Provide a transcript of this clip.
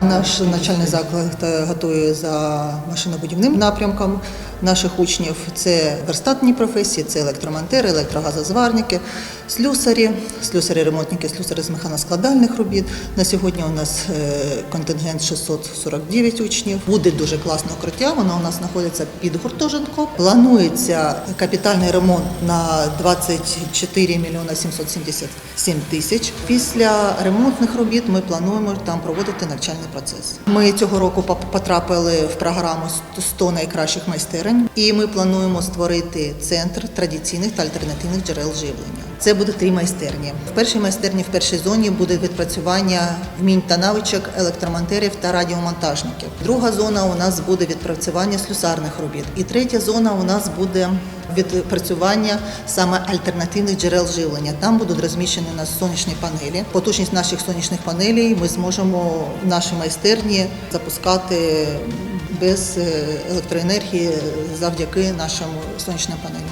Наш навчальний заклад е, готує за машинобудівним напрямком наших учнів. Це верстатні професії, це електромонтери, електрогазозварники, слюсарі, слюсарі-ремонтники, слюсарі з механоскладальних робіт. На сьогодні у нас е, контингент 649 учнів. Буде дуже класне укриття. Воно у нас знаходиться під гуртожитком. Планується капітальний ремонт на 24 мільйона 777 тисяч. Після ремонтних робіт ми плануємо там проводити навчальний процес. Ми цього року потрапили в програму 100 найкращих майстерень, і ми плануємо створити центр традиційних та альтернативних джерел живлення. Це буде три майстерні. В першій майстерні, в першій зоні буде відпрацювання вмінь та навичок електромонтерів та радіомонтажників. Друга зона у нас буде відпрацювання слюсарних робіт. І третя зона у нас буде відпрацювання саме альтернативних джерел живлення. Там будуть розміщені у сонячні панелі. Потужність наших сонячних панелей ми зможемо в нашій майстерні запускати без е, електроенергії завдяки нашому сонячним панелям.